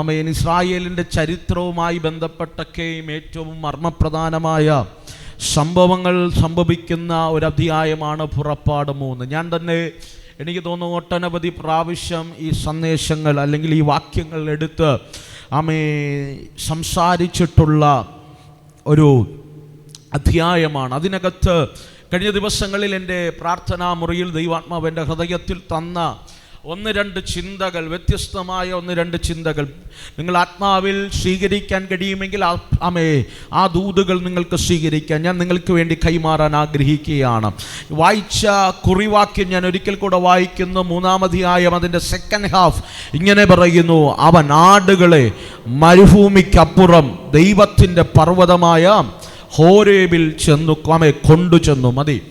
ആമേൻ. ഇസ്രായേലിന്റെ ചരിത്രവുമായി ബന്ധപ്പെട്ടൊക്കെയും ഏറ്റവും മർമ്മപ്രധാനമായ സംഭവങ്ങൾ സംഭവിക്കുന്ന ഒരു അധ്യായമാണ് പുറപ്പാട് മൂന്ന്. ഞാൻ തന്നെ എനിക്ക് തോന്നുന്നു ഒട്ടനവധി പ്രാവശ്യം ഈ സന്ദേശങ്ങൾ അല്ലെങ്കിൽ ഈ വാക്യങ്ങൾ എടുത്ത് ആമേ സംസാരിച്ചിട്ടുള്ള ഒരു അധ്യായമാണ്. അതിനകത്ത് കഴിഞ്ഞ ദിവസങ്ങളിൽ എന്റെ പ്രാർത്ഥനാ മുറിയിൽ ദൈവാത്മാവ് എന്റെ ഹൃദയത്തിൽ തന്ന ഒന്ന് രണ്ട് ചിന്തകൾ വ്യത്യസ്തമായ ഒന്ന് രണ്ട് ചിന്തകൾ. നിങ്ങൾ ആത്മാവിൽ സ്വീകരിക്കാൻ കഴിയുമെങ്കിൽ ആമേ ആ ദൂതുകൾ നിങ്ങൾക്ക് സ്വീകരിക്കാൻ ഞാൻ നിങ്ങൾക്ക് വേണ്ടി കൈമാറാൻ ആഗ്രഹിക്കുകയാണ്. വായിച്ച കുറിവാക്യം ഞാൻ ഒരിക്കൽ കൂടെ വായിക്കുന്നു. മൂന്നാമധിയായം അതിന്റെ സെക്കൻഡ് ഹാഫ് ഇങ്ങനെ പറയുന്നു അവൻ ആടുകളെ മരുഭൂമിക്കപ്പുറം ദൈവത്തിന്റെ പർവതമായ ഹോരേബിൽ ചെന്നു ആമേ കൊണ്ടുചെന്നു. മതി.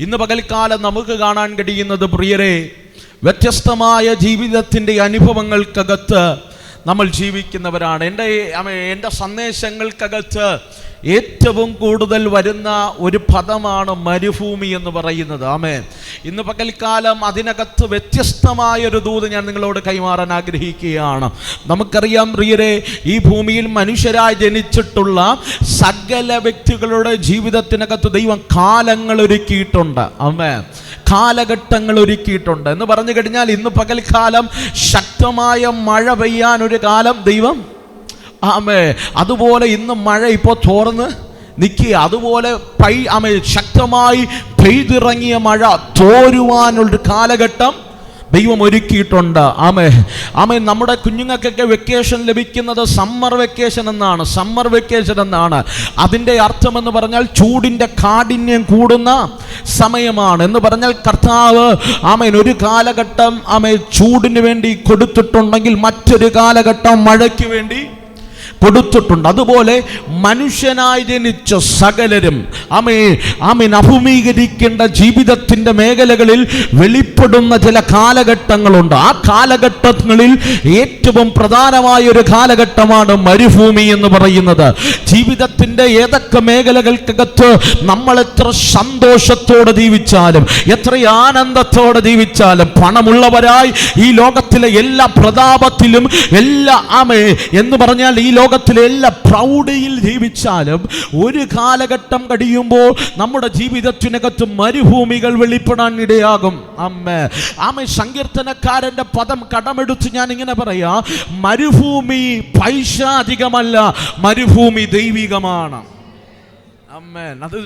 ഇന്ന് പകൽക്കാലം നമുക്ക് കാണാൻ കഴിയുന്നത് പ്രിയരെ വ്യത്യസ്തമായ ജീവിതത്തിന്റെ അനുഭവങ്ങൾക്കകത്ത് നമ്മൾ ജീവിക്കുന്നവരാണ്. എന്റെ എന്റെ സന്ദേശങ്ങൾക്കകത്ത് ഏറ്റവും കൂടുതൽ വരുന്ന ഒരു പദമാണ് മരുഭൂമി എന്ന് പറയുന്നത്. ആമേ. ഇന്ന് പകൽക്കാലം അതിനകത്ത് വ്യത്യസ്തമായ ഒരു ദൂത് ഞാൻ നിങ്ങളോട് കൈമാറാൻ ആഗ്രഹിക്കുകയാണ്. നമുക്കറിയാം പ്രിയരെ ഈ ഭൂമിയിൽ മനുഷ്യരായി ജനിച്ചിട്ടുള്ള സകല വ്യക്തികളുടെ ജീവിതത്തിനകത്ത് ദൈവം കാലങ്ങൾ ഒരുക്കിയിട്ടുണ്ട്. ആമേ. കാലഘട്ടങ്ങൾ ഒരുക്കിയിട്ടുണ്ട് എന്ന് പറഞ്ഞു കഴിഞ്ഞാൽ ഇന്ന് പകൽക്കാലം ശക്തമായ മഴ പെയ്യാൻ ഒരു കാലം ദൈവം. ആമേ അതുപോലെ ഇന്ന് മഴ ഇപ്പോൾ തോർന്ന് നിൽക്കുക അതുപോലെ പൈ ആമേ ശക്തമായി പെയ്തിറങ്ങിയ മഴ തോരുവാനുള്ളൊരു കാലഘട്ടം ദൈവം ഒരുക്കിയിട്ടുണ്ട്. ആമേ ആമേ നമ്മുടെ കുഞ്ഞുങ്ങൾക്കൊക്കെ വെക്കേഷൻ ലഭിക്കുന്നത് സമ്മർ വെക്കേഷൻ എന്നാണ്. സമ്മർ വെക്കേഷൻ എന്നാണ്. അതിന്റെ അർത്ഥമെന്ന് പറഞ്ഞാൽ ചൂടിന്റെ കാഠിന്യം കൂടുന്ന സമയമാണ്. എന്ന് പറഞ്ഞാൽ കർത്താവ് ആമേൻ ഒരു കാലഘട്ടം ആമേ ചൂടിന് വേണ്ടി കൊടുത്തിട്ടുണ്ടെങ്കിൽ മറ്റൊരു കാലഘട്ടം മഴയ്ക്ക് വേണ്ടി കൊടുത്തിട്ടുണ്ട്. അതുപോലെ മനുഷ്യനായി ജനിച്ച സകലരും അമേ ആമീൻ അഭിമീകരിക്കേണ്ട ജീവിതത്തിന്റെ മേഖലകളിൽ വെളിപ്പെടുന്ന ചില കാലഘട്ടങ്ങളുണ്ട്. ആ കാലഘട്ടങ്ങളിൽ ഏറ്റവും പ്രധാനമായ ഒരു കാലഘട്ടമാണ് മരുഭൂമി എന്ന് പറയുന്നത്. ജീവിതത്തിന്റെ ഏതൊക്കെ മേഖലകൾക്കകത്ത് നമ്മൾ എത്ര സന്തോഷത്തോടെ ജീവിച്ചാലും എത്ര ആനന്ദത്തോടെ ജീവിച്ചാലും പണമുള്ളവരായി ഈ ലോകത്തിലെ എല്ലാ പ്രതാപത്തിലും എല്ലാ ആമേ എന്ന് പറഞ്ഞാൽ ഈ ലോകത്തിലെ എല്ലാ പ്രൗഢിയിൽ ജീവിച്ചാലും ഒരു കാലഘട്ടം കഴിയുമ്പോൾ നമ്മുടെ ജീവിതത്തിനകത്ത് മരുഭൂമികൾ വെളിപ്പെടാൻ ഇടയാകും ആമ സങ്കീർത്തനക്കാരന്റെ പദം കടമെടുത്ത് ഞാൻ ഇങ്ങനെ പറയാ മരുഭൂമി പൈശാചികമല്ല മരുഭൂമി ദൈവികമാണ്.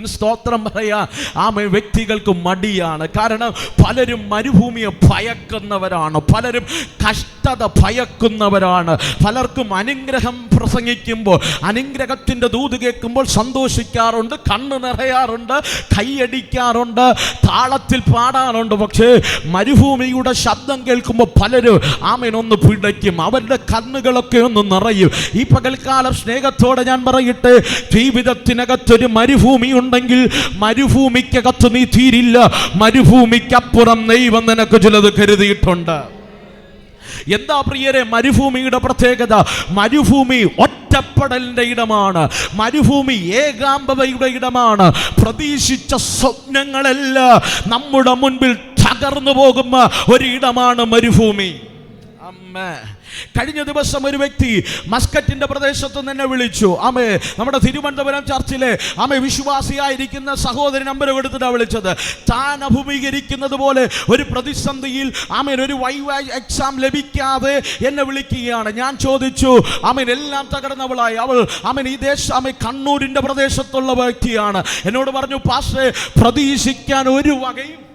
സ്തോത്രം പറയാ. ആമ വ്യക്തികൾക്ക് മടിയാണ്. കാരണം പലരും മരുഭൂമിയെ ഭയക്കുന്നവരാണ്. പലരും കഷ്ടത ഭയക്കുന്നവരാണ്. പലർക്കും അനുഗ്രഹം പ്രസംഗിക്കുമ്പോൾ അനുഗ്രഹത്തിന്റെ ദൂത് കേൾക്കുമ്പോൾ സന്തോഷിക്കാറുണ്ട് കണ്ണ് നിറയാറുണ്ട് കൈയടിക്കാറുണ്ട് താളത്തിൽ പാടാറുണ്ട്. പക്ഷേ മരുഭൂമിയുടെ ശബ്ദം കേൾക്കുമ്പോൾ പലരും ആമേനൊന്ന് പിടയ്ക്കും. അവരുടെ കണ്ണുകളൊക്കെ ഒന്ന് നിറയും. ഈ പകൽക്കാലം സ്നേഹത്തോടെ ഞാൻ പറയട്ടെ ജീവിതത്തിനകത്തൊരു മരുഭൂമി ഉണ്ടെങ്കിൽ മരുഭൂമിക്കകത്ത് നീ തീരില്ല. മരുഭൂമിക്കപ്പുറം ദൈവം നിനക്ക് ചിലത് കരുതിയിട്ടുണ്ട്. എന്താ പ്രിയരെ മരുഭൂമിയുടെ പ്രത്യേകത? മരുഭൂമി ഒറ്റപ്പെടലിന്റെ ഇടമാണ്. മരുഭൂമി ഏകാന്തതയുടെ ഇടമാണ്. പ്രതീക്ഷിച്ച സ്വപ്നങ്ങളെല്ലാം. നമ്മുടെ മുൻപിൽ തകർന്നു പോകുന്ന ഒരിടമാണ് മരുഭൂമി. അമ്മേ. കഴിഞ്ഞ ദിവസം ഒരു വ്യക്തി മസ്കറ്റിന്റെ പ്രദേശത്ത് നിന്ന് വിളിച്ചു. ആമേ നമ്മുടെ തിരുവനന്തപുരം ചർച്ചിലെ ആമേ വിശ്വാസിയായിരിക്കുന്ന സഹോദരി നമ്പർ കൊടുത്തിട്ടാണ് വിളിച്ചത്. താൻ അഭിമുഖീകരിക്കുന്നത് പോലെ ഒരു പ്രതിസന്ധിയിൽ ആമേൻ ഒരു വൈവ എക്സാം ലഭിക്കാതെ എന്നെ വിളിക്കുകയാണ്. ഞാൻ ചോദിച്ചു ആമേൻ എല്ലാം തകർന്നവളായി. അവൾ ആമേൻ ഈ ദേശം ആമേ കണ്ണൂരിന്റെ പ്രദേശത്തുള്ള വ്യക്തിയാണ്. എന്നോട് പറഞ്ഞു പാഷേ പ്രതീക്ഷിക്കാൻ ഒരു വകയും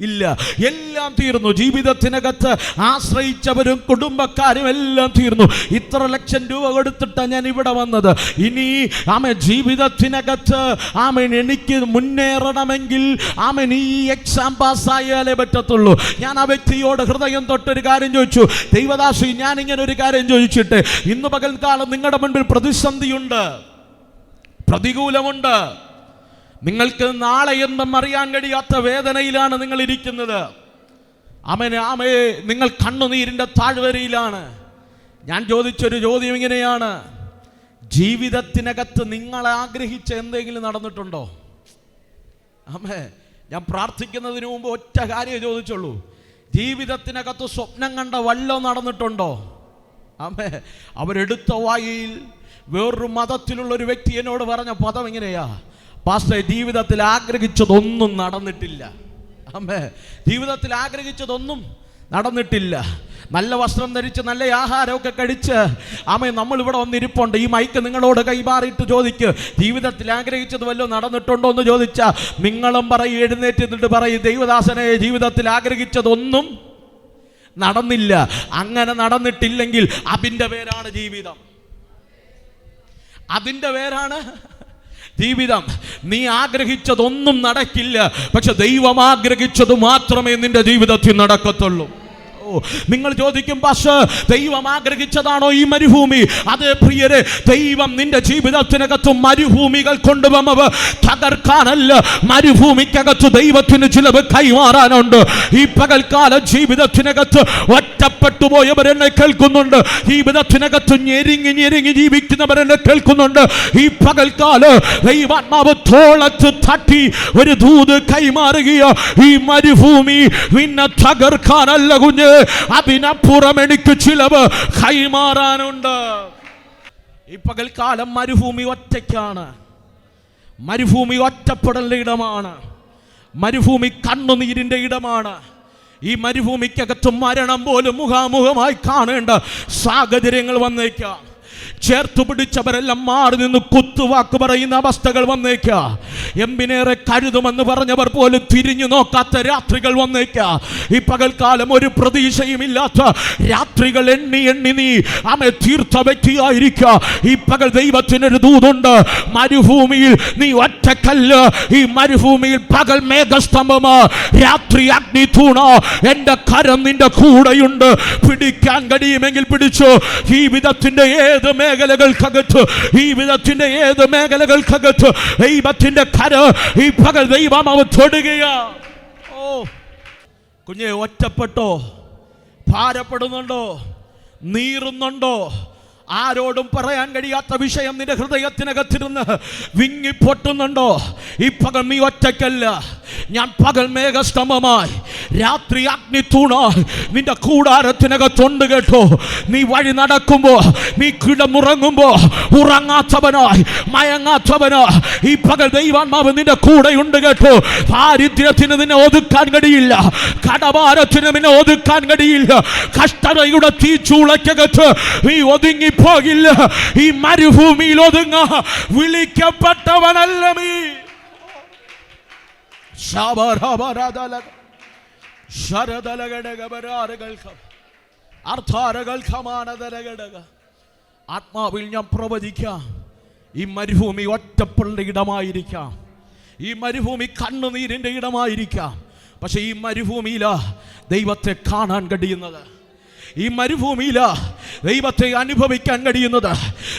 ഇല്ല. എല്ലാം തീർന്നു. ജീവിതത്തിനകത്ത് ആശ്രയിച്ചവരും കുടുംബക്കാരും എല്ലാം തീർന്നു. ഇത്ര ലക്ഷം രൂപ കൊടുത്തിട്ടാണ് ഞാൻ ഇവിടെ വന്നത്. ഇനി ആമ ജീവിതത്തിനകത്ത് ആമൻ എനിക്ക് മുന്നേറണമെങ്കിൽ ആമൻ ഈ എക്സാം പാസ്സായാലേ പറ്റത്തുള്ളൂ. ഞാൻ ആ വ്യക്തിയോട് ഹൃദയം തൊട്ടൊരു കാര്യം ചോദിച്ചു. ദൈവദാസി ഞാൻ ഇങ്ങനെ ഒരു കാര്യം ചോദിച്ചിട്ട് ഇന്ന് കാലം നിങ്ങളുടെ മുൻപിൽ പ്രതിസന്ധിയുണ്ട്. പ്രതികൂലമുണ്ട്. നിങ്ങൾക്ക് നാളെ എന്തും അറിയാൻ കഴിയാത്ത വേദനയിലാണ് നിങ്ങൾ ഇരിക്കുന്നത്. അമനെ ആമയെ നിങ്ങൾ കണ്ണുനീരിന്റെ താഴ്വരയിലാണ്. ഞാൻ ചോദിച്ചൊരു ചോദ്യം ഇങ്ങനെയാണ്. ജീവിതത്തിനകത്ത് നിങ്ങൾ ആഗ്രഹിച്ച എന്തെങ്കിലും നടന്നിട്ടുണ്ടോ? അമ്മേ ഞാൻ പ്രാർത്ഥിക്കുന്നതിന് മുമ്പ് ഒറ്റ കാര്യം ചോദിച്ചുള്ളൂ. ജീവിതത്തിനകത്ത് സ്വപ്നം കണ്ട വല്ലോ നടന്നിട്ടുണ്ടോ? ആമേ അവരെടുത്ത വായിൽ വേറൊരു മതത്തിലുള്ള ഒരു വ്യക്തി എന്നോട് പറഞ്ഞ പദം ഇങ്ങനെയാ. പാസ്റ്റർ ജീവിതത്തിൽ ആഗ്രഹിച്ചതൊന്നും നടന്നിട്ടില്ല. അമ്മേ ജീവിതത്തിൽ ആഗ്രഹിച്ചതൊന്നും നടന്നിട്ടില്ല. നല്ല വസ്ത്രം ധരിച്ച് നല്ല ആഹാരമൊക്കെ കഴിച്ച്. ആമേ നമ്മൾ ഇവിടെ വന്നിരിപ്പുണ്ട്. ഈ മൈക്ക് നിങ്ങളോട് കൈമാറിയിട്ട് ചോദിക്ക്. ജീവിതത്തിൽ ആഗ്രഹിച്ചത് വല്ലതും നടന്നിട്ടുണ്ടോ എന്ന് ചോദിച്ചാൽ നിങ്ങളും പറയും എഴുന്നേറ്റ് നിന്നിട്ട് പറയും. ദൈവദാസനെ ജീവിതത്തിൽ ആഗ്രഹിച്ചതൊന്നും നടന്നില്ല. അങ്ങനെ നടന്നിട്ടില്ലെങ്കിൽ അതിന്റെ പേരാണ് ജീവിതം. അതിന്റെ പേരാണ് ജീവിതം നീ ആഗ്രഹിച്ചതൊന്നും നടക്കില്ല പക്ഷെ ദൈവം ആഗ്രഹിച്ചത് മാത്രമേ നിന്റെ ജീവിതത്തിൽ നടക്കത്തുള്ളൂ. നിങ്ങൾ ചോദിക്കും പക്ഷേ ദൈവം ആഗ്രഹിച്ചതാണോ ഈ മരുഭൂമി? അതേ പ്രിയരെ ദൈവം നിന്റെ ജീവിതത്തിനകത്തും മരുഭൂമികൾ കൊണ്ടുവന്നത് തകർക്കാനല്ല മരുഭൂമിക്കകത്ത് ദൈവത്തിന് ചിലവ് കൈമാറാനുണ്ട്. ഈ പകൽക്കാല ജീവിതത്തിനകത്ത് ഒറ്റപ്പെട്ടു പോയവരെന്നെ കേൾക്കുന്നുണ്ട്. ജീവിതത്തിനകത്ത് ഞെരിങ്ങി ഞെരിങ്ങി ജീവിക്കുന്നവരെന്നെ കേൾക്കുന്നുണ്ട്. ഈ പകൽക്കാല ദൈവാത്മാവ് തോളത്ത് തട്ടി ഒരു ദൂത് കൈമാറുകയോ. ഈ മരുഭൂമി പിന്നെ തകർക്കാനല്ല കുഞ്ഞ്. അതിനപ്പുറം എനിക്ക് ചിലവ് കൈമാറാനുണ്ട്. ഈ പകൽക്കാലം മരുഭൂമി ഒറ്റയ്ക്കാണ്. മരുഭൂമി ഒറ്റപ്പെടലിന്റെ ഇടമാണ്. മരുഭൂമി കണ്ണുനീരിന്റെ ഇടമാണ്. ഈ മരുഭൂമിക്കകത്ത് മരണം പോലും മുഖാമുഖമായി കാണേണ്ട സാഹചര്യങ്ങൾ വന്നേക്കാം. ചേർത്ത് പിടിച്ചവരെല്ലാം മാറി നിന്ന് കുത്തുവാക്ക് പറയുന്ന അവസ്ഥകൾ വന്നേക്ക. എമ്പിനേറെ കരുതുമെന്ന് പറഞ്ഞവർ പോലും തിരിഞ്ഞു നോക്കാത്ത രാത്രികൾ വന്നേക്ക. ഈ പകൽക്കാലം ഒരു പ്രതീക്ഷയും ഇല്ലാത്ത രാത്രികൾ എണ്ണി എണ്ണി നീ അമ്മ തീർത്ത വ്യക്തിയായിരിക്ക. ഈ പകൽ ദൈവത്തിനൊരു ദൂതുണ്ട്. മരുഭൂമിയിൽ നീ ഒറ്റക്കല്ല്. ഈ മരുഭൂമിയിൽ പകൽ മേഘസ്തംഭമാ. രാത്രി അഗ്നി തൂണ. എന്റെ കരം നിന്റെ കൂടെയുണ്ട്. പിടിക്കാൻ കഴിയുമെങ്കിൽ പിടിച്ചു. ജീവിതത്തിന്റെ ഏത് മേഖലകൾക്കകത്ത് ഈ വിധത്തിന്റെ ഏത് മേഖലകൾക്കകത്ത് ദൈവത്തിന്റെ കര ഈ പകൽ ദൈവം അവ തൊടുകയാ. ഓ കുഞ്ഞെ ഒറ്റപ്പെട്ടോ? ഭാരപ്പെടുന്നുണ്ടോ? നീറുന്നുണ്ടോ? ആരോടും പറയാൻ കഴിയാത്ത വിഷയം നിന്റെ ഹൃദയത്തിനകത്തിരുന്ന് വിങ്ങിപ്പൊട്ടുന്നുണ്ടോ? ഈ പകൽ നീ ഒറ്റയ്ക്കല്ല. ഞാൻ പകൽ മേഘസ്തംഭമായി രാത്രി അഗ്നി തൂണ്. നിന്റെ കൂടാരത്തിനകത്തുണ്ട് കേട്ടോ. നീ വഴി നടക്കുമ്പോ നീ കിടമുറങ്ങുമ്പോ ഉറങ്ങാത്തവനായി മയങ്ങാത്തവനോ. ഈ പകൽ ദൈവാത്മാവ് നിന്റെ കൂടെയുണ്ട് കേട്ടോ. ദാരിദ്ര്യത്തിന് നിന്നെ ഒതുക്കാൻ കഴിയില്ല. കടഭാരത്തിന് നിന്നെ ഒതുക്കാൻ കഴിയില്ല. കഷ്ടതയുടെ തീച്ചൂളയ്ക്കകത്ത് നീ ഒതുങ്ങിപ്പോകില്ല. ഈ മരുഭൂമിയിൽ ഒതുങ്ങ. വിളിക്കപ്പെട്ടവനല്ല നീ. അർത്ഥാരകൾക്കമാനതലഘടക ആത്മാവിൽ ഞാൻ പ്രവചിക്കാം ഈ മരുഭൂമി ഒറ്റപ്പുള്ള ഇടമായിരിക്കാം. ഈ മരുഭൂമി കണ്ണുനീരിന്റെ ഇടമായിരിക്കാം. പക്ഷെ ഈ മരുഭൂമിയിലാ ദൈവത്തെ കാണാൻ കഴിയുന്നത്. ഈ മരുഭൂമിയില ദൈവത്തെ അനുഭവിക്കാൻ കഴിയുന്നത്.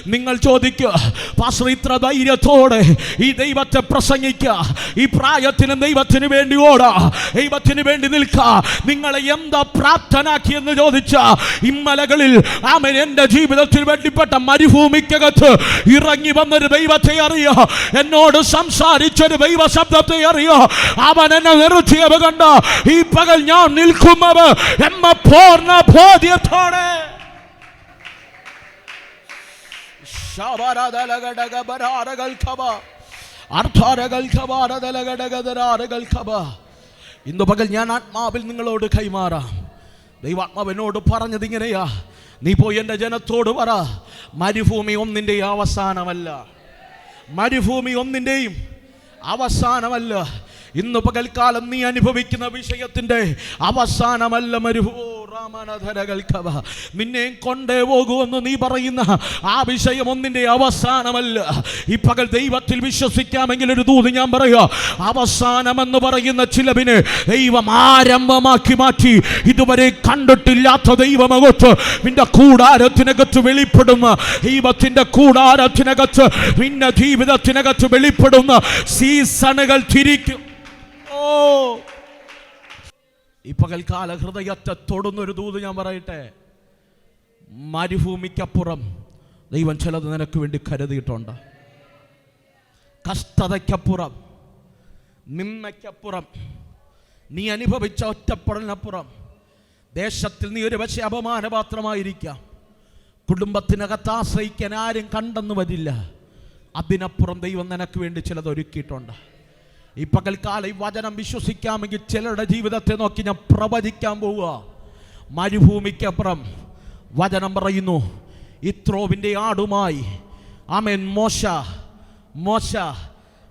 നിങ്ങൾ ചോദിക്കുക പാസ്റ്റർ ഇത്ര ധൈര്യത്തോടെ ഈ ദൈവത്തെ പ്രസംഗിക്കുക. ഈ പ്രായത്തിന് ദൈവത്തിന് വേണ്ടി ഓടാ. ദൈവത്തിന് വേണ്ടി നിൽക്ക. നിങ്ങളെ എന്താ പ്രാപ്തനാക്കിയെന്ന് ചോദിച്ച ഇമ്മലകളിൽ ആമൻ എന്റെ ജീവിതത്തിൽ വേണ്ടിപ്പെട്ട മരുഭൂമിക്കകത്ത് ഇറങ്ങി വന്നൊരു ദൈവത്തെ അറിയോ. എന്നോട് സംസാരിച്ചൊരു ദൈവ ശബ്ദത്തെ അറിയോ. അവൻ എന്നെ നിർത്തിയവ കണ്ട. ഈ പകൽ ഞാൻ നിൽക്കുന്നവ എന്ന പൂർണ ബോധ്യത്തോടെ ഇന്ന് പകൽ ഞാൻ ആത്മാവിൽ നിങ്ങളോട് കൈമാറാം. ദൈവാത്മാവ് എന്നോട് പറഞ്ഞത് ഇങ്ങനെയാ. നീ പോയി എന്റെ ജനത്തോട് പറ. മരുഭൂമി ഒന്നിന്റെ അവസാനമല്ല. മരുഭൂമി ഒന്നിന്റെയും അവസാനമല്ല. ഇന്ന് പകൽക്കാലം നീ അനുഭവിക്കുന്ന വിഷയത്തിന്റെ അവസാനമല്ല മരുഭൂ രാമനധരകൽക്കവ നിന്നെയും കൊണ്ടേ പോകുമെന്ന് നീ പറയുന്ന ആ വിഷയം ഒന്നിന്റെ അവസാനമല്ല. ഈ പകൽ ദൈവത്തിൽ വിശ്വസിക്കാമെങ്കിൽ ഒരു ദൂത് ഞാൻ പറയുക അവസാനമെന്ന് പറയുന്ന ചിലവിന് ദൈവം ആരംഭമാക്കി മാറ്റി. ഇതുവരെ കണ്ടിട്ടില്ലാത്ത ദൈവമകത്ത് നിന്റെ കൂടാരത്തിനകത്ത് വെളിപ്പെടുന്ന ദൈവത്തിന്റെ കൂടാരത്തിനകത്ത് നിന്റെ ജീവിതത്തിനകത്ത് വെളിപ്പെടുന്ന സീസണുകൾ തിരിക്കും. ഓ ഈ പകൽക്കാല ഹൃദയത്തെ തൊടുന്നൊരു ദൂത് ഞാൻ പറയട്ടെ. മരുഭൂമിക്കപ്പുറം ദൈവം ചിലത് നിനക്ക് വേണ്ടി കരുതിയിട്ടുണ്ട്. കഷ്ടതയ്ക്കപ്പുറം നിന്നയ്ക്കപ്പുറം നീ അനുഭവിച്ച ഒറ്റപ്പെടലിനപ്പുറം. ദേശത്തിൽ നീ ഒരു പക്ഷേ അപമാനപാത്രമായിരിക്കാം. കുടുംബത്തിനകത്ത് ആശ്രയിക്കാൻ ആരും കണ്ടെന്ന് വരില്ല. അതിനപ്പുറം ദൈവം നിനക്ക് വേണ്ടി ചിലത് ഒരുക്കിയിട്ടുണ്ട്. ഈ പകൽക്കാലം ഈ വചനം വിശ്വസിക്കാമെങ്കിൽ ചിലരുടെ ജീവിതത്തെ നോക്കി ഞാൻ പ്രവചിക്കാൻ പോവുക. മരുഭൂമിക്കപ്പുറം വചനം പറയുന്നു ഇത്രോവിന്റെ ആടുമായി. ആമേൻ. മോശ മോശ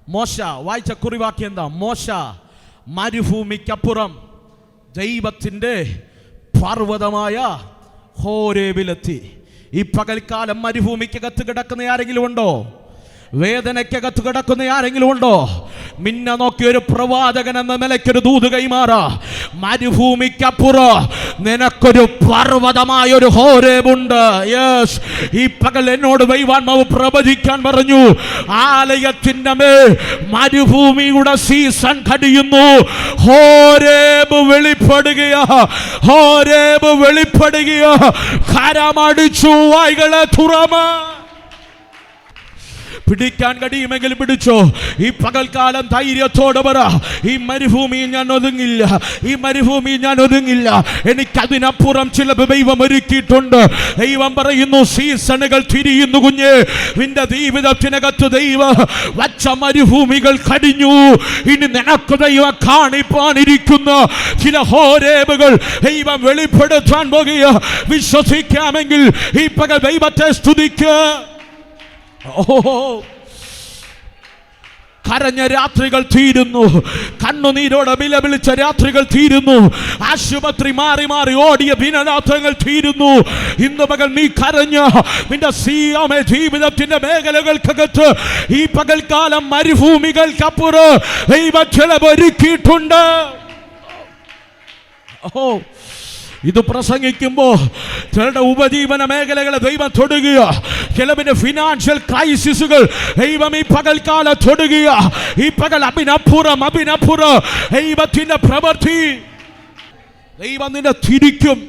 മോശ. വായിച്ച കുറിവാക്കി എന്താ? മോശ മരുഭൂമിക്കപ്പുറം ദൈവത്തിന്റെ പർവതമായ ഹോരേബിലെത്തി. ഈ പകൽക്കാലം മരുഭൂമിക്കകത്ത് കിടക്കുന്ന ആരെങ്കിലും ഉണ്ടോ? വേദനയ്ക്കകത്ത് കിടക്കുന്ന ആരെങ്കിലും ഉണ്ടോ? മിന്ന നോക്കി ഒരു പ്രവാചകൻ എന്ന നിലയ്ക്കൊരു ദൂത് കൈമാറാ. മരുഭൂമിക്കപ്പുറം നിനക്കൊരു പർവതമായ ഒരു ഹോരേബുണ്ട്. യെസ് ഈ പകൽ എന്നോട് വൈവാൻമാവ് പ്രവചിക്കാൻ പറഞ്ഞു. ആലയത്തിന്റെ മേൽ മരുഭൂമിയുടെ സീസൺ കടിയുന്നു. ഹോരേബ് വെളിപ്പെടുകയാ. ഹോരേബ് വെളിപ്പെടുകയാ. കരമടിച്ചു വായികളെ തുറമാ. പിടിക്കാൻ കഴിയുമെങ്കിൽ പിടിച്ചോ. ഈ പകൽക്കാലം ധൈര്യത്തോടെ പറ. ഈ മരുഭൂമിയിൽ ഞാൻ ഒതുങ്ങില്ല. ഈ മരുഭൂമിയിൽ ഞാൻ ഒതുങ്ങില്ല. എനിക്കതിനപ്പുറം ചില ദൈവം ഒരുക്കിയിട്ടുണ്ട്. ദൈവം പറയുന്നു സീസണുകൾ തിരിയുന്നു കുഞ്ഞ്. നിന്റെ ജീവിതത്തിനകത്ത് ദൈവ വച്ച മരുഭൂമികൾ കടിഞ്ഞു ഇനി നിനക്ക് ദൈവം കാണിപ്പാനിരിക്കുന്ന ചില ഹോരേബുകൾ ദൈവം വെളിപ്പെടുത്താൻ പോകുക. വിശ്വസിക്കാമെങ്കിൽ ഈ പകൽ ദൈവത്തെ സ്തുതിക്കുക കരഞ്ഞ രാത്രികൾ തീരുന്നു. കണ്ണുനീരോടെ വിലവിളിച്ച രാത്രികൾ തീരുന്നു. ആശുപത്രി മാറി മാറി ഓടിയ ദിനരാത്രങ്ങൾ തീരുന്നു. ഇന്ന് പകൽ നീ കരഞ്ഞ നിന്റെ സീയമേ ജീവിതത്തിന്റെ മേഖലകൾക്കകത്ത് ഈ പകൽക്കാലം മരുഭൂമികൾക്കപ്പുറം ദൈവ ചിലവൊരുക്കിയിട്ടുണ്ട് ഓ ഇത് പ്രസംഗിക്കുമ്പോൾ ചിലരുടെ ഉപജീവന മേഖലകളെ ദൈവം തൊടുകയ ചിലവിന്റെ ഫിനാൻഷ്യൽ ക്രൈസിസുകൾ ദൈവം ഈ പകൽക്കാലം തൊടുകയ. ഈ പകൽ അഭിനപ്പുറം അഭിനപ്പുറം ദൈവത്തിന്റെ പ്രവൃത്തി. ദൈവം നിന്നെ തിരിക്കും.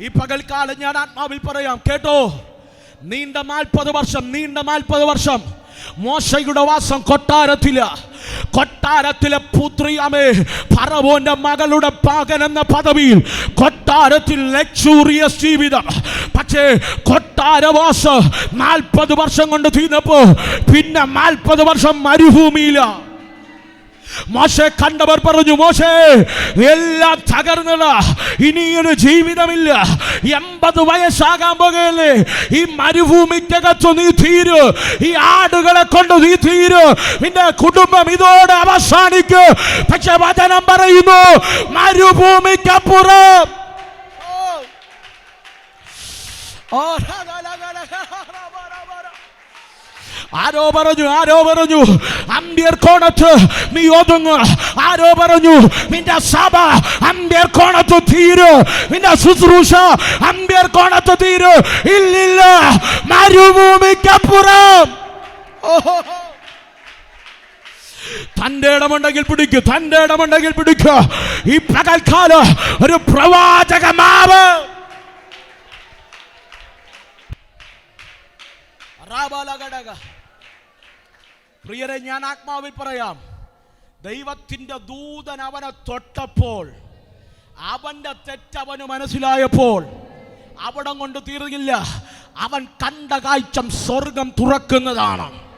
ഈ പകൽക്കാലം ഞാൻ ആത്മാവിൽ പറയാം കേട്ടോ? നീണ്ട നാൽപ്പത് വർഷം നീണ്ട നാൽപ്പത് വർഷം. മോശയുടെ വാസം കൊട്ടാരത്തില. കൊട്ടാരത്തിലെ പുത്രിയമേ ഫറവോന്റെ മകളുടെ പാകൻ എന്ന പദവിയിൽ കൊട്ടാരത്തിൽ ലക്ഷൂറിയസ് ജീവിതം. പക്ഷേ കൊട്ടാരവാസം നാൽപ്പത് വർഷം കൊണ്ട് തീർന്നപ്പോ പിന്നെ നാൽപ്പത് വർഷം മരുഭൂമിയിലാണ് മോശെ കണ്ടവർ പറഞ്ഞു മോശെ എല്ലാം തകർന്നട. ഇനിയൊരു ജീവിതമില്ല. എൺപത് വയസ്സാകാൻ പോകയല്ലേ ഈ മരുഭൂമിക്കകത്തു നീ തീരു. ഈ ആടുകളെ കൊണ്ട് നീ തീരു. നിന്റെ കുടുംബം ഇതോടെ അവസാനിക്കും. പക്ഷെ വചനം പറയുന്നു മരുഭൂമിക്കപ്പുറം. ഓ, ആരോ പറഞ്ഞു ആരോ പറഞ്ഞു അമ്പിയർ കോണത്ത് നീ ഒതുങ്ങ്. ആരോ പറഞ്ഞു നിന്റെ സഭ അമ്പിയർ കോണത്ത് തീരു. നിന്റെ ശുശ്രൂഷ അമ്പിയർ കോണത്ത് തീരു. ഇല്ലില്ല മരുഭൂമിക്കപ്പുറം. തന്റെ ഇടമുണ്ടെങ്കിൽ പിടിക്കൂ തന്റെ ഇടമുണ്ടെങ്കിൽ പിടിക്കൂ. ഈ പകൽക്കാല ഒരു പ്രവാചകമാവ്. റാബാലഘടക. പ്രിയരെ ഞാൻ ആത്മാവിൽ പറയാം. ദൈവത്തിന്റെ ദൂതൻ അവനെ തൊട്ടപ്പോൾ അവന്റെ തെറ്റവന് മനസ്സിലായപ്പോൾ അവിടം കൊണ്ട് തീർന്നില്ല. അവൻ കണ്ട കാഴ്ചം സ്വർഗം തുറക്കുന്നതാണ്.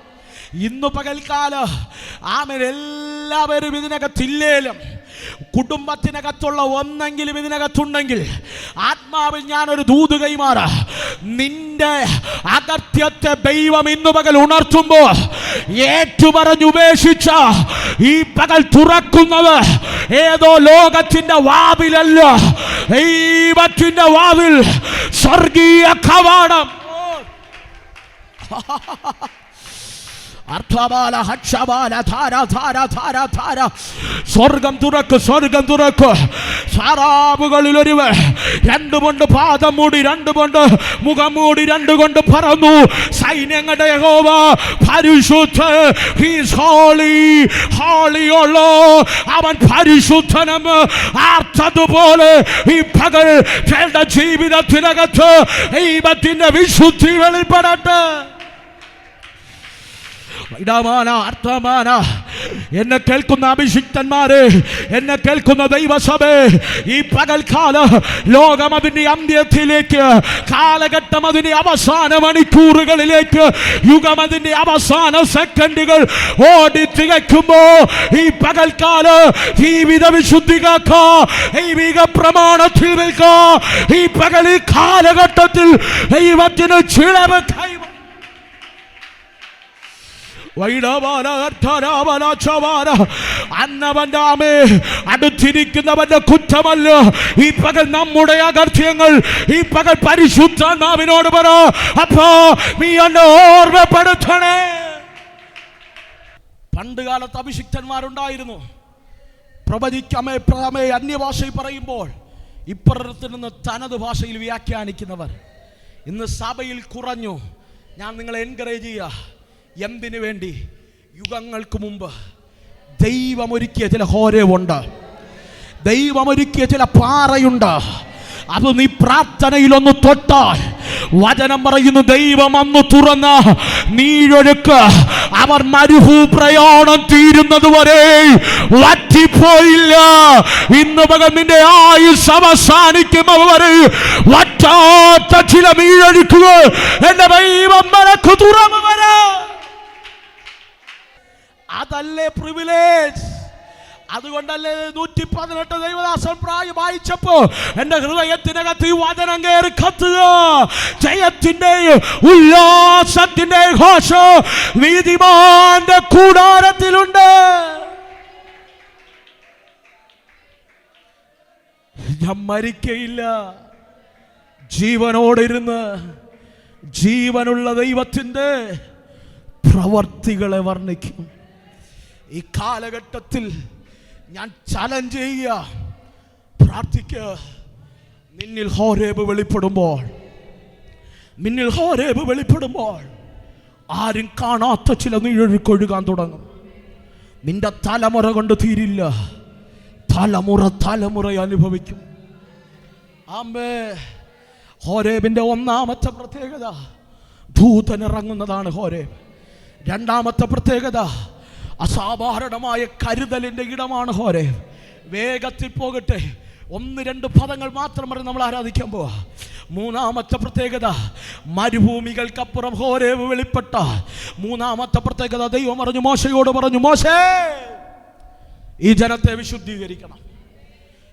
ഇന്ന് പകൽക്കാല ആമൻ. എല്ലാവരും ഇതിനകത്തില്ലേലും കുടുംബത്തിനകത്തുള്ള ഒന്നെങ്കിലും ഇതിനകത്തുണ്ടെങ്കിൽ ആത്മാവിൽ ഞാനൊരു ദൂത് കൈമാറാ. നിന്റെ അകത്യത്തെ ദൈവം ഇന്നു പകൽ ഉണർത്തുമ്പോ ഏറ്റുപറഞ്ഞുപേക്ഷിച്ച ഈ പകൽ തുറക്കുന്നത് ഏതോ ലോകത്തിന്റെ വാവിലല്ല. ദൈവത്തിന്റെ വാവിൽ സ്വർഗീയ കവാടം. സ്വർഗം തുറക്ക് സ്വർഗം തുറക്ക്. സാറാബുകളിൽ ഒരുവൻ രണ്ടു കൊണ്ട് പാദം മൂടി രണ്ടു കൊണ്ട് മുഖം മൂടി രണ്ടു കൊണ്ട് പറന്നു. സൈന്യങ്ങളുടെ യഹോവ പരിശുദ്ധ ഹീസ് ഹോളി ഹോളിയുള്ളോ അവൻ പരിശുദ്ധനം. ആർത്തതുപോലെ ഈ പകൽ ജീവിതത്തിനകത്ത് ദൈവത്തിന്റെ വിശുദ്ധി വെളിപ്പെടട്ടെ. എന്നെ കേൾക്കുന്ന അഭിഷിക്തന്മാരെ എന്നെ കേൾക്കുന്ന ദൈവസഭേ ഈ പകൽക്കാല ലോകം അതിന്റെ അന്ത്യത്തിലേക്ക് കാലഘട്ടം അതിന്റെ അവസാന മണിക്കൂറുകളിലേക്ക് യുഗം അതിന്റെ അവസാന സെക്കൻഡുകൾ ഓടി തികയ്ക്കുമ്പോ ഈ പകൽക്കാല ജീവിത വിശുദ്ധി കാക്ക ദൈവിക പ്രമാണത്തിൽ നിൽക്ക. ഈ പകൽ കാലഘട്ടത്തിൽ ദൈവത്തിന് ചിളവ് കൈവ അന്നവന്റെ ആമേ അടുത്തിരിക്കുന്നവന്റെ കുറ്റമല്ല. ഈ പകൽ നമ്മുടെ അകർത്യങ്ങൾ ഈ പകൽ പരിശുദ്ധാത്മാവിനോട് പറ അപ്പോ നീ എന്നെ ഓർമ്മപ്പെടുത്തണേ. പണ്ട് കാലത്ത് അഭിഷിക്തന്മാരുണ്ടായിരുന്നു. പ്രവചിക്കമേ പ്രമേ അന്യഭാഷയിൽ പറയുമ്പോൾ ഇപ്പുറത്ത് നിന്ന് തനത് ഭാഷയിൽ വ്യാഖ്യാനിക്കുന്നവർ. ഇന്ന് സഭയിൽ കുറഞ്ഞു. ഞാൻ നിങ്ങളെ എൻകറേജ് ചെയ്യുക എന്തിനു വേണ്ടി? യുഗങ്ങൾക്ക് മുമ്പ് ദൈവമൊരുക്കിയ ചില ഹോരവുണ്ട്. ദൈവമൊരുക്കിയ ചില പാറയുണ്ട്. അത് നീ പ്രാർത്ഥനയിലൊന്ന് തൊട്ടാൽ വചനം പറയുന്നു ദൈവം അന്ന് തുറന്ന നീഴൊഴുക്ക് അവർ മരുഭൂ പ്രയാണം തീരുന്നത് വരെ വറ്റിപ്പോയില്ല. ഇന്ന് മകൻ നിന്റെ ആയുസ് അവസാനിക്കും വരെ വറ്റാത്ത ചില നീഴൊഴുക്കുക എന്റെ ദൈവം മരക്ക് തുറന്നു വരാ അതല്ലേ പ്രിവിലേജ് അതുകൊണ്ടല്ലേ നൂറ്റി പതിനെട്ട് ദൈവദാസൻ പ്രായം വായിച്ചപ്പോ എന്റെ ഹൃദയത്തിനകത്ത് ഈ വചനം കയറി കത്തുക. ജയത്തിന്റെയും ഉല്ലാസത്തിന്റെ ഘോഷോ നീതിമാന്റെ കൂടാരത്തിലുണ്ട്. ഞാൻ മരിക്കയില്ല. ജീവനോടിരുന്ന് ജീവനുള്ള ദൈവത്തിന്റെ പ്രവർത്തികളെ വർണിക്കും. ഈ കാലഘട്ടത്തിൽ ഞാൻ ചലഞ്ച് ചെയ്യുക. പ്രാർത്ഥിക്കുക. നിന്നിൽ ഹോരേബ് വെളിപ്പെടുമ്പോൾ. നിന്നിൽ ഹോരേബ് വെളിപ്പെടുമ്പോൾ. ആരും കാണാത്ത ചില നീഴൊഴുക്കൊഴുകാൻ തുടങ്ങും. നിന്റെ തലമുറ കൊണ്ട് തീരില്ല. തലമുറ തലമുറ അനുഭവിക്കും. ആമ്പേ ഹോരേബിന്റെ ഒന്നാമത്തെ പ്രത്യേകത ഭൂതനിറങ്ങുന്നതാണ് ഹോരേബ്. രണ്ടാമത്തെ പ്രത്യേകത അസാധാരണമായ കരുതലിന്റെ ഇടമാണ് ഹോരെ. വേഗത്തിൽ പോകട്ടെ. ഒന്ന് രണ്ട് പദങ്ങൾ മാത്രം പറഞ്ഞ് നമ്മൾ ആരാധിക്കാൻ പോവാ. മൂന്നാമത്തെ പ്രത്യേകത മരുഭൂമികൾക്കപ്പുറം ഹോരേവ് വെളിപ്പെട്ട. മൂന്നാമത്തെ പ്രത്യേകത ദൈവം പറഞ്ഞു മോശയോട് പറഞ്ഞു മോശേ ഈ ജനത്തെ വിശുദ്ധീകരിക്കണം.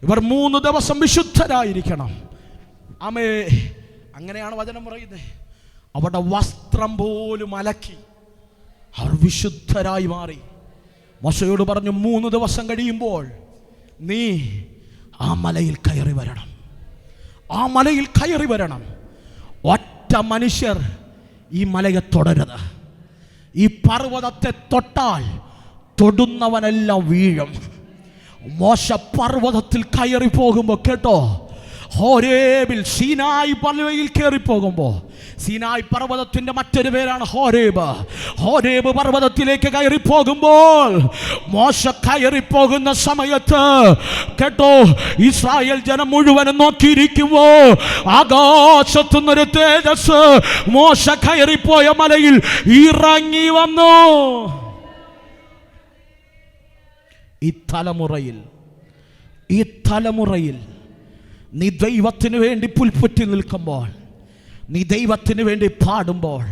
ഇവർ മൂന്ന് ദിവസം വിശുദ്ധരായിരിക്കണം. ആമേ അങ്ങനെയാണ് വചനം പറയുന്നത്. അവരുടെ വസ്ത്രം പോലും അലക്കി അവർ വിശുദ്ധരായി മാറി. മോശയോട് പറഞ്ഞു മൂന്ന് ദിവസം കഴിയുമ്പോൾ നീ ആ മലയിൽ കയറി വരണം. ആ മലയിൽ കയറി വരണം. ഒറ്റ മനുഷ്യർ ഈ മലയെ തുടരുത്. ഈ പർവതത്തെ തൊട്ടാൽ തൊടുന്നവനെല്ലാം വീഴും. മോശ പർവതത്തിൽ കയറി പോകുമ്പോൾ കേട്ടോ ഹോരേബിൽ സീനായി കയറി പോകുമ്പോൾ സീനായി പർവതത്തിന്റെ മറ്റൊരു പേരാണ് ഹോരേബ്. ഹോരേബ് പർവതത്തിലേക്ക് കയറി പോകുമ്പോൾ മോശ കയറി പോകുന്ന സമയത്ത് കേട്ടോ ഇസ്രായേൽ ജനം മുഴുവനും നോക്കിയിരിക്കുമ്പോ ആകാശത്തുനിന്നൊരു തേജസ് മോശ കയറിപ്പോയ മലയിൽ ഇറങ്ങി വന്നു. ഈ തലമുറയിൽ ഈ തലമുറയിൽ നീ ദൈവത്തിന് വേണ്ടി പുൽപ്പറ്റി നിൽക്കുമ്പോൾ നീ ദൈവത്തിന് വേണ്ടി പാടുമ്പോൾ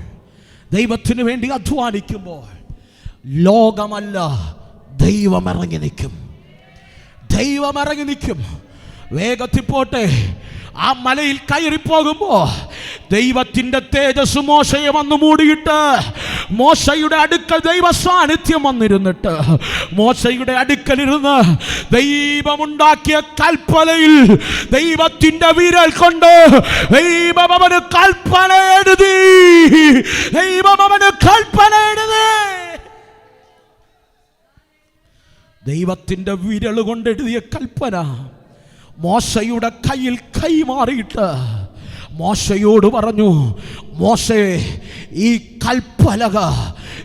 ദൈവത്തിന് വേണ്ടി അധ്വാനിക്കുമ്പോൾ ലോകമല്ല ദൈവം ഇറങ്ങി നിൽക്കും. ദൈവം ഇറങ്ങി നിൽക്കും. വേഗത്തിൽ പോട്ടെ. ആ മലയിൽ കയറി പോകുമ്പോ ദൈവത്തിന്റെ തേജസ് മോശയെ വന്നു മൂടിയിട്ട് മോശയുടെ അടുക്കൽ ദൈവ സാന്നിധ്യം വന്നിരുന്നിട്ട് മോശയുടെ അടുക്കലിരുന്ന് ദൈവമുണ്ടാക്കിയ കൽപ്പനയിൽ ദൈവത്തിന്റെ വിരൽ കൊണ്ട് ദൈവം അവന് കൽപ്പന എഴുതി. ദൈവം അവന് കൽപ്പന എഴുതി. ദൈവത്തിന്റെ വിരൽ കൊണ്ട് എഴുതിയ കൽപ്പന മോശയുടെ കയ്യിൽ കൈമാറിയിട്ട് മോശയോട് പറഞ്ഞു മോശേ ഈ കൽപ്പലക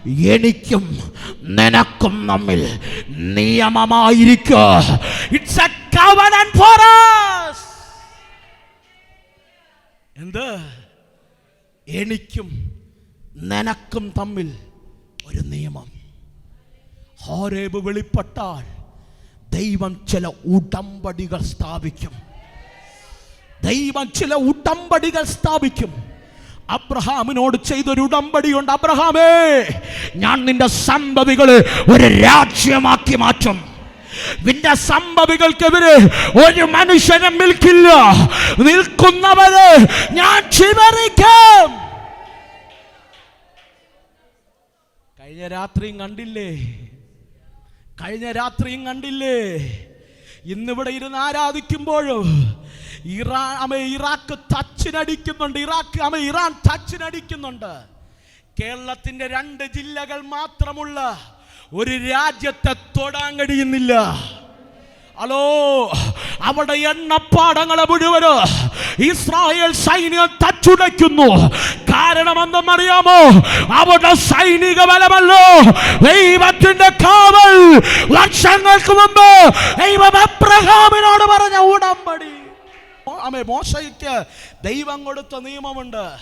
എനിക്കും നിനക്കും നമ്മിൽ നിയമമായിരിക്കുക. It's a covenant for us എന്ത്? എനിക്കും നിനക്കും തമ്മിൽ ഒരു നിയമം. ഹോരേബ് വെളിപ്പെട്ടാൽ ദൈവം ചില ഉടമ്പടികൾ സ്ഥാപിക്കും. ദൈവം ചില ഉടമ്പടികൾ സ്ഥാപിക്കും. അബ്രഹാമിനോട് ചെയ്തൊരു ഉടമ്പടിയുണ്ട്. അബ്രഹാമേ ഞാൻ നിന്റെ സന്തതികളെ ഒരു രാജ്യമാക്കി മാറ്റും. നിന്റെ സന്തതികൾക്കെതിരെ ഒരു മനുഷ്യനും നിൽക്കില്ല. നിൽക്കുന്നവരെ ഞാൻ ചിതറിക്കാം. കഴിഞ്ഞ രാത്രിയും കണ്ടില്ലേ? കഴിഞ്ഞ രാത്രിയും കണ്ടില്ലേ? ഇന്നിവിടെ ഇരുന്ന് ആരാധിക്കുമ്പോഴും ഇറാൻ അമ ഇറാഖ് ടച്ചിനടിക്കുന്നുണ്ട് ഇറാഖ് അമ ഇറാൻ ടച്ചിനടിക്കുന്നുണ്ട് കേരളത്തിന്റെ രണ്ട് ജില്ലകൾ മാത്രമുള്ള ഒരു രാജ്യത്തെ തൊടാൻ കഴിയുന്നില്ല ഹലോ അവിടെ എണ്ണപ്പാടങ്ങളെ മുഴുവൻ ഇസ്രായേൽ സൈന്യം തച്ചുടയ്ക്കുന്നു കാരണം എന്തെന്നറിയാമോ അവിടെ സൈനിക ബലമല്ലോ. ദൈവത്തിന്റെ കാവൽ. വർഷങ്ങൾക്ക് മുമ്പ് ദൈവം അബ്രഹാമിനോട് പറഞ്ഞ ഉടമ്പടി. അമേ മോശയ്ക്ക് ദൈവം കൊടുത്ത നിയമമുണ്ട്.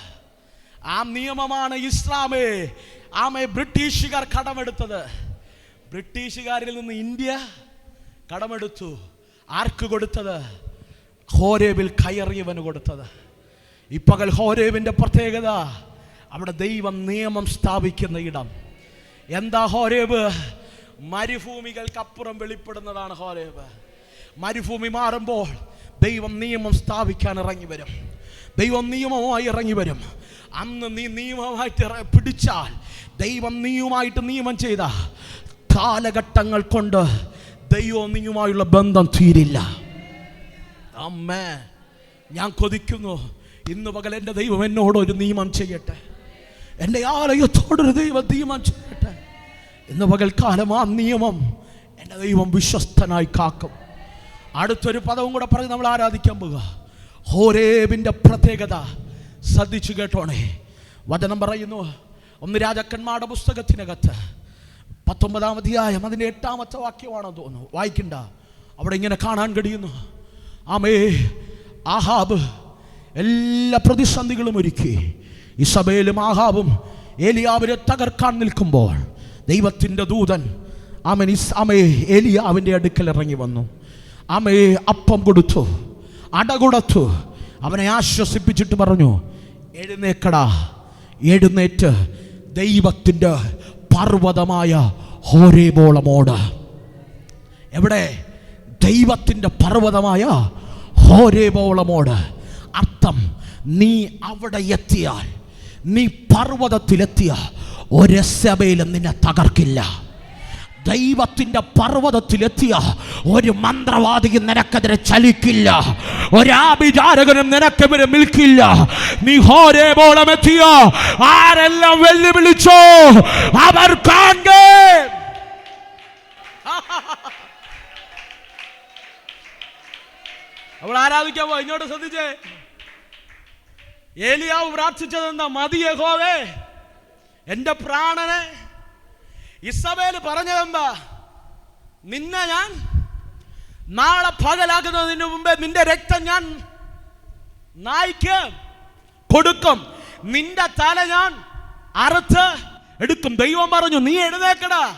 ആ നിയമമാണ് ഇസ്ലാമേ. ആമേ ബ്രിട്ടീഷുകാർ കടമെടുത്തത്. ബ്രിട്ടീഷുകാരിൽ നിന്ന് ഇന്ത്യ കടമെടുത്തു. ആർക്ക് കൊടുത്തത്? ഹോരേബിൽ കയറിയവന് കൊടുത്തത്. ഈ പകൽ ഹോരേബിന്റെ പ്രത്യേകത അവിടെ ദൈവം നിയമം സ്ഥാപിക്കുന്ന ഇടം. എന്താ ഹോരേബ്? മരുഭൂമികൾക്കപ്പുറം വെളിപ്പെടുന്നതാണ് ഹോരേബ്. മരുഭൂമി മാറുമ്പോൾ ദൈവം നിയമം സ്ഥാപിക്കാൻ ഇറങ്ങി വരും. ദൈവം നിയമമായി ഇറങ്ങി വരും. അന്ന് നീ നിയമമായിട്ട് പിടിച്ചാൽ ദൈവം നീയുമായിട്ട് നിയമം ചെയ്ത കാലഘട്ടങ്ങൾ കൊണ്ട് ദൈവം നീയുമായുള്ള ബന്ധം തീരില്ല. അമ്മേ ഞാൻ കൊതിക്കുന്നു. ഇന്ന് പകൽ എന്റെ ദൈവം എന്നോട് ഒരു നിയമം ചെയ്യട്ടെ. എന്റെ ആലയത്തോടൊരു ദൈവം നിയമം ചെയ്യട്ടെ. ഇന്ന് പകൽക്കാലം ആ നിയമം എന്റെ ദൈവം വിശ്വസ്തനായി കാക്കും. അടുത്തൊരു പദവും കൂടെ പറഞ്ഞ് നമ്മൾ ആരാധിക്കാൻ പോകുക ഹോരേബിന്റെ പ്രത്യേകത. ശ്രദ്ധിച്ചു കേട്ടോണേ. വചനം പറയുന്നു. ഒന്ന് രാജാക്കന്മാരുടെ പുസ്തകത്തിനകത്ത് പത്തൊമ്പതാം അധ്യായം അതിന്റെ എട്ടാമത്തെ വാക്യമാണെന്ന് തോന്നുന്നു. വായിക്കണ്ട. അവിടെ ഇങ്ങനെ കാണാൻ കഴിയുന്നു. ആമേ ആഹാബ് എല്ലാ പ്രതിസന്ധികളും ഒരുക്കി. ഇസബേലും ആഹാബും ഏലിയാവിനെ തകർക്കാൻ നിൽക്കുമ്പോൾ ദൈവത്തിന്റെ ദൂതൻ ആമൻ ഇസ് ആമേ ഏലിയാവിന്റെ അടുക്കൽ ഇറങ്ങി വന്നു. ആമേ അപ്പം കൊടുത്തു അട കൊടുത്തു അവനെ ആശ്വസിപ്പിച്ചിട്ട് പറഞ്ഞു എഴുന്നേക്കടാ എഴുന്നേറ്റ് ദൈവത്തിന്റെ പർവതമായ ഹോരേബോളമോട്. എവിടെ? ദൈവത്തിന്റെ പർവതമായ ഹോരേബോളമോട്. അർത്ഥം നീ അവിടെ എത്തിയാൽ നീ പർവതത്തിലെത്തിയ ഒരു സഭയിലും നിന്നെ തകർക്കില്ല. ദൈവത്തിന്റെ പർവതത്തിലെത്തിയ ഒരു മന്ത്രവാദിയും നിനക്കെതിരെ ചലിക്കില്ല. ഒരാഭിചാരകനും നിനക്കെതിരെ നിൽക്കില്ല. നീ ഹോരേബോളം എത്തിയ. ആരെല്ലാം വെല്ലുവിളിച്ചോ അവർ കാണേ അവൾ ആരാധിക്കാൻ പോ ഇങ്ങോട്ട് ശ്രദ്ധിച്ചേ. ഏലിയാവ് പ്രാർത്ഥിച്ചതെന്താ? മതി യഹോവേ. എന്റെ പ്രാണനെ ഇസബേൽ പറഞ്ഞതെന്താ? നിന്നെ ഞാൻ നാളെ പകലാകുന്നതിന് മുമ്പേ നിന്റെ രക്തം ഞാൻ നായിക്ക് കൊടുക്കും. നിന്റെ തല ഞാൻ അറുത്ത് എടുക്കും. ദൈവം പറഞ്ഞു നീ എഴുന്നേക്കടാ.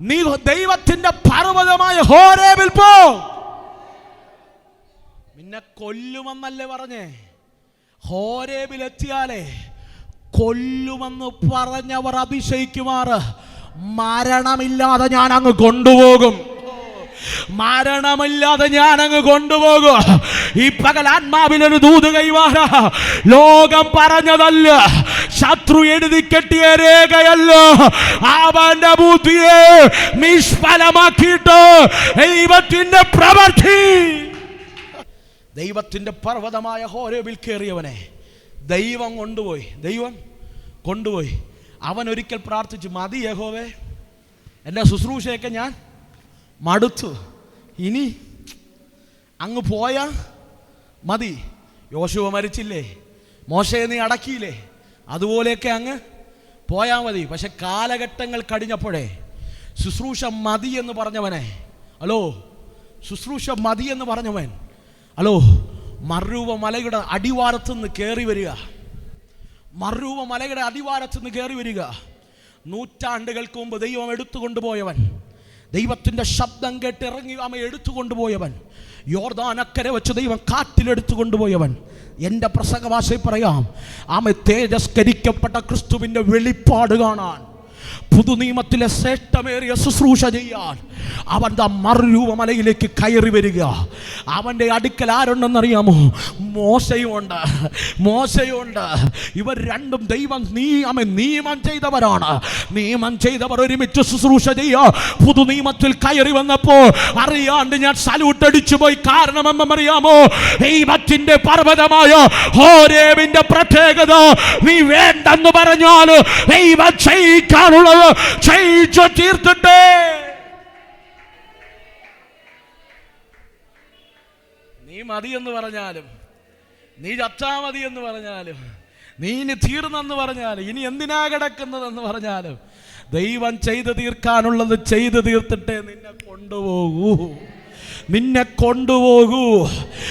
നീ ദൈവത്തിന്റെ പർവതമായ ഹോരേബിൽ പോ. നിന്നെ കൊല്ലുമെന്നല്ലേ പറഞ്ഞേ? ഹോരേബിലെത്തിയാലേ കൊല്ലുമെന്ന് പറഞ്ഞവർ അതിശയിക്കുമാറ് മരണമില്ലാതെ ഞാൻ അങ്ങ് കൊണ്ടുപോകും. മരണമില്ലാതെ ഞാൻ അങ്ങ് കൊണ്ടുപോകും. ഈ പകൽ ആത്മാവിലൊരു ദൂത് കൈമാറ. ലോകം പറഞ്ഞതല്ല. ശത്രു എഴുതി കെട്ടിയ രേഖയല്ല. അവന്റെ ബുദ്ധിയെ നിഷ്ഫലമാക്കിയിട്ട് ദൈവത്തിന്റെ പ്രവർത്തി ദൈവത്തിന്റെ പർവതമായ ഹോരേബിൽ കയറിയവനെ ദൈവം കൊണ്ടുപോയി. ദൈവം കൊണ്ടുപോയി. അവൻ ഒരിക്കൽ പ്രാർത്ഥിച്ചു മതി യഹോവേ എന്റെ ശുശ്രൂഷയൊക്കെ ഞാൻ മടുത്തു. ഇനി അങ്ങ് പോയാ മതി. യോശുവ മരിച്ചില്ലേ? മോശയെ നീ അടക്കിയില്ലേ? അതുപോലെയൊക്കെ അങ്ങ് പോയാൽ മതി. പക്ഷെ കാലഘട്ടങ്ങൾ കഴിഞ്ഞപ്പോഴേ ശുശ്രൂഷ മതി എന്ന് പറഞ്ഞവനെ. ഹലോ ശുശ്രൂഷ മതി എന്ന് പറഞ്ഞവൻ. ഹലോ മറുവ മലയുടെ അടിവാരത്തുനിന്ന് കയറി വരിക. മറൂവ മലയുടെ അടിവാരത്ത് നിന്ന് കയറി വരിക. നൂറ്റാണ്ടുകൾക്ക് മുമ്പ് ദൈവം എടുത്തുകൊണ്ടുപോയവൻ. ദൈവത്തിന്റെ ശബ്ദം കേട്ട് ഇറങ്ങി അമ്മ എടുത്തുകൊണ്ടുപോയവൻ. യോർദാനക്കരെ വെച്ച് ദൈവം കാറ്റിലെടുത്തു കൊണ്ടുപോയവൻ എന്റെ പ്രസംഗഭാഷയിൽ പറയാം ആമ തേജസ്കരിക്കപ്പെട്ട ക്രിസ്തുവിന്റെ വെളിപ്പാട് കാണാൻ പുതുനിയമത്തിലെ ശ്രേഷ്ഠമേറിയ ശുശ്രൂഷ ചെയ്യാൻ അവന്റെ മറുരൂപമലയിലേക്ക് കയറി വരിക. അവന്റെ അടുക്കൽ ആരുണ്ടെന്നറിയാമോ? മോശയുമുണ്ട് മോശയുണ്ട്. ഇവർ രണ്ടും ദൈവം നിയമം നിയമം ചെയ്തവരാണ്. നിയമം ചെയ്തവർ ഒരുമിച്ച് ശുശ്രൂഷ ചെയ്യുക. പുതുനിയമത്തിൽ കയറി വന്നപ്പോൾ അറിയാണ്ട് ഞാൻ സല്യൂട്ട് അടിച്ചു പോയി. കാരണം അറിയാമോ ദൈവത്തിന്റെ പർവതമായ ഹോരേവിന്റെ പ്രത്യേകത നീ വേണ്ടെന്ന് പറഞ്ഞാൽ ദൈവം ചെയ്യിക്കാനുള്ളത് ചെയ്യിച്ചു തീർത്തിട്ടേ. നീ മതി എന്ന് പറഞ്ഞാലും നീ ചത്താ മതി എന്ന് പറഞ്ഞാലും നീ ഇനി തീർന്നെന്ന് പറഞ്ഞാലും ഇനി എന്തിനാ കിടക്കുന്നതെന്ന് പറഞ്ഞാലും ദൈവം ചെയ്തു തീർക്കാനുള്ളത് ചെയ്തു തീർത്തിട്ടേ നിന്നെ കൊണ്ടുപോകൂ. നിന്നെ കൊണ്ടുപോകൂ.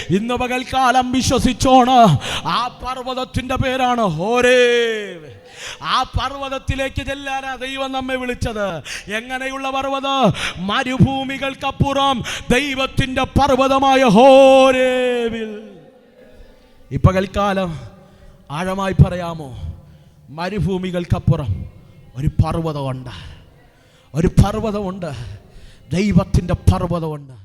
ഇന്ന് പകൽക്കാലം വിശ്വസിച്ചോണ്. ആ പർവതത്തിന്റെ പേരാണ് ഹോരേവ്. ആ പർവതത്തിലേക്ക് ചെല്ലാനാ ദൈവം നമ്മെ വിളിച്ചത്. എങ്ങനെയുള്ള പർവതം? മരുഭൂമികൾക്കപ്പുറം ദൈവത്തിന്റെ പർവതമായ ഹോരേവിൽ. ഈ പകൽക്കാലം ആഴമായി പറയാമോ? മരുഭൂമികൾക്കപ്പുറം ഒരു പർവതമുണ്ട്. ഒരു പർവതമുണ്ട്. ദൈവത്തിന്റെ പർവതമുണ്ട്.